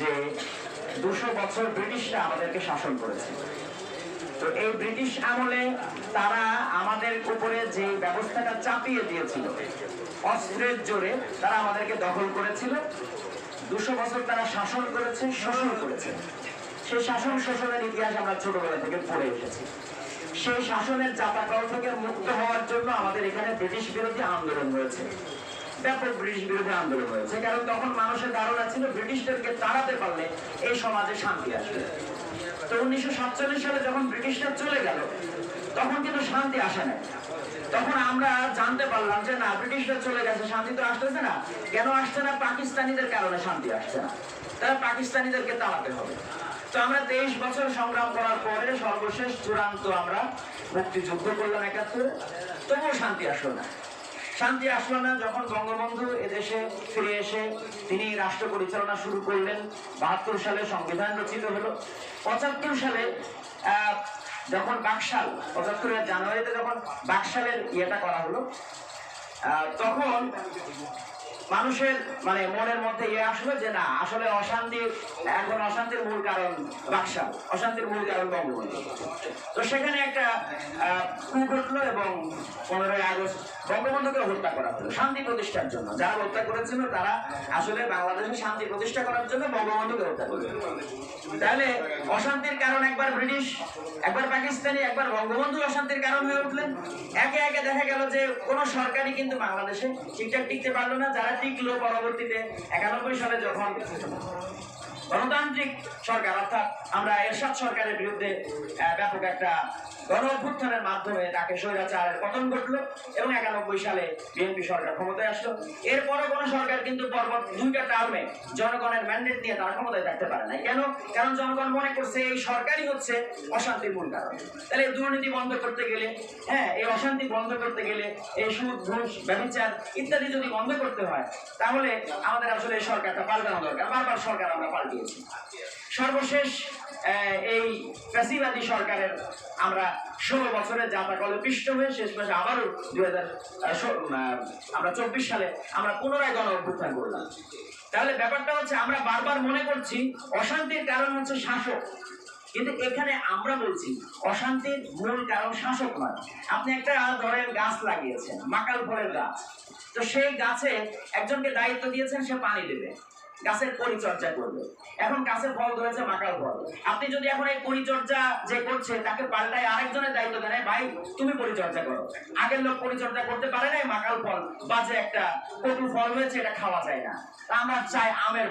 যে দুশো বছর ব্রিটিশরা আমাদেরকে শাসন করেছে। তো এই ব্রিটিশ আমলে তারা আমাদের উপরে যে ব্যবস্থাটা চাপিয়ে দিয়েছিল, অস্ত্রের জোরে তারা আমাদেরকে দখল করেছিল। দুশো বছর তারা শাসন করেছে, শোষণ করেছে। সেই শাসন শোষণের ইতিহাস আমরা ছোটবেলা থেকে পড়ে এসেছি। সেই শাসনের জাতাকল থেকে মুক্ত হওয়ার জন্য আমাদের এখানে ব্রিটিশ বিরোধী আন্দোলন হয়েছে। ব্যাপক ব্রিটিশ বিরোধী আন্দোলন হয়েছে। কারণ তখন মানুষের ধারণা ছিল ব্রিটিশদেরকে তাড়াতে পারলে এই সমাজে শান্তি আসবে। তো উনিশশো সাতচল্লিশ সালে যখন ব্রিটিশরা চলে গেল, তখন কিন্তু শান্তি আসে না তখন আমরা জানতে পারলাম যে, না, ব্রিটিশরা চলে গেছে, শান্তি তো আসতেছে না। কেন আসছে না? পাকিস্তানিদের কারণে শান্তি আসছে না। তারা পাকিস্তানিদেরকে তাড়াতে হবে। তো আমরা তেইশ বছর সংগ্রাম করার পরে সর্বশেষ চূড়ান্ত আমরা মুক্তিযুদ্ধ করলাম একাত্তরে। তবুও শান্তি আসলো না। শান্তি আসলো না, যখন বঙ্গবন্ধু এদেশে ফিরে এসে তিনি রাষ্ট্র পরিচালনা শুরু করলেন, বাহাত্তর সালে সংবিধান রচিত হলো। পঁচাত্তর সালে যখন বাকশাল পঁচাত্তরের জানুয়ারিতে যখন বাকশালের ইয়েটা করা হলো তখন মানুষের মানে মনের মধ্যে ইয়ে আসলো যে না, আসলে অশান্তি এখন অশান্তির মূল কারণ বাকশাল অশান্তির মূল কারণ বঙ্গবন্ধু। তো সেখানে একটা coup ঘটলো এবং পনেরোই আগস্ট বঙ্গবন্ধুকে হত্যা করা হলো, শান্তি প্রতিষ্ঠার জন্য। যারা হত্যা করেছিল তারা আসলে বাংলাদেশে শান্তি প্রতিষ্ঠা করার জন্য বঙ্গবন্ধুকে হত্যা করেছিল তাহলে অশান্তির কারণ একবার ব্রিটিশ, একবার পাকিস্তানি, একবার বঙ্গবন্ধু অশান্তির কারণ হয়ে উঠলেন। একে একে দেখা গেল যে কোনো সরকারই কিন্তু বাংলাদেশে ঠিকঠাক টিকতে পারল না। যারা টিকলো পরবর্তীতে একানব্বই সালে যখন গণতান্ত্রিক সরকার, অর্থাৎ আমরা এরশাদ সরকারের বিরুদ্ধে ব্যাপক একটা গণ অভ্যুত্থানের মাধ্যমে তাকে স্বৈরাচারের পতন ঘটলো এবং একানব্বই সালে বিএনপি সরকার ক্ষমতায় আসলো। এরপরও কোনো সরকার কিন্তু পরপর দুইটা টার্মে জনগণের ম্যান্ডেট নিয়ে তারা ক্ষমতায় থাকতে পারে না কেন? কারণ জনগণ মনে করছে এই সরকারই হচ্ছে অশান্তির মূল কারণ। তাহলে দুর্নীতি বন্ধ করতে গেলে হ্যাঁ এই অশান্তি বন্ধ করতে গেলে এই সুদ, ঘুষ, ব্যবচার ইত্যাদি যদি বন্ধ করতে হয়, তাহলে আমাদের আসলে এই সরকারটা পাল্টানো দরকার, বারবার সরকার আমরা সর্বশেষ এই ফ্যাসিবাদী সরকারের আমরা ষোলো বছরের যাত্রা কলে পিষ্ট হয়ে শেষ মাসে আবারও দুই হাজার আমরা চব্বিশ সালে আমরা পুনরায় গণ অভ্যুত্থান করলাম। তাহলে ব্যাপারটা হচ্ছে আমরা বারবার মনে করছি অশান্তির কারণ হচ্ছে শাসক। কিন্তু এখানে আমরা বলছি অশান্তির মূল কারণ শাসক নয়। আপনি একটা ধরেন গাছ লাগিয়েছেন, মাকাল ফলের গাছ। তো সেই গাছে একজনকে দায়িত্ব দিয়েছেন, সে পানি দেবে। গাছের পরিচর্যা করবে। এখন গাছের ফল ধরেছে মাকাল ফল। আপনি যদি এখন এই পরিচর্যা যে করছে তাকে পাল্টায় আরেকজনের দায়িত্ব দেন ভাই, তুমি পরিচর্যা করো। আগের লোক পরিচর্যা করতে পারে না মাকাল ফল বাজে একটা কটু ফল হয়েছে, এটা খাওয়া যায় না। আমরা চাই আমের